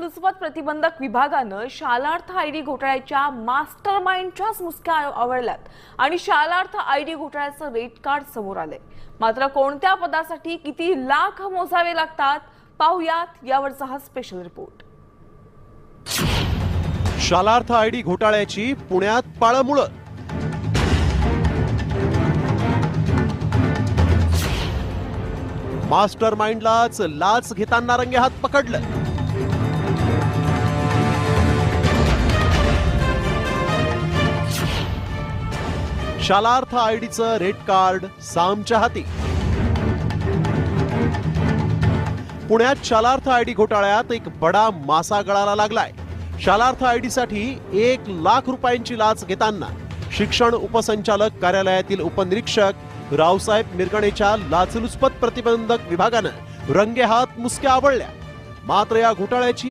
लाचलुचपत प्रतिबंधक विभागानं शालार्थ आय डी घोटाळ्याच्या मास्टर माइंडच्याच मुसक्या आवडल्यात आणि शालार्थ आय डी घोटाळ्याचं रेट कार्ड समोर आलंय. मात्र कोणत्या पदासाठी किती लाख मोजावे लागतात पाहुयात यावरचा हा special report Shalarth I D घोटाळ्याची पुण्यात पाळमुळं. मास्टर माइंडलाच लाच घेताना रंगे हात पकडलं. शालार्थ आयडीचं रेड कार्ड सामच्या हाती. पुण्यात शालार्थ आयडी घोटाळ्यात एक बडा मासा गळाला लागलाय. शालार्थ आयडी साठी एक लाख रुपयांची लाच घेताना शिक्षण उपसंचालक कार्यालयातील उपनिरीक्षक रावसाहेब मिरगणेच्या लाचलुचपत प्रतिबंधक विभागानं रंगेहात मुसक्या आवळल्या. मात्र या घोटाळ्याची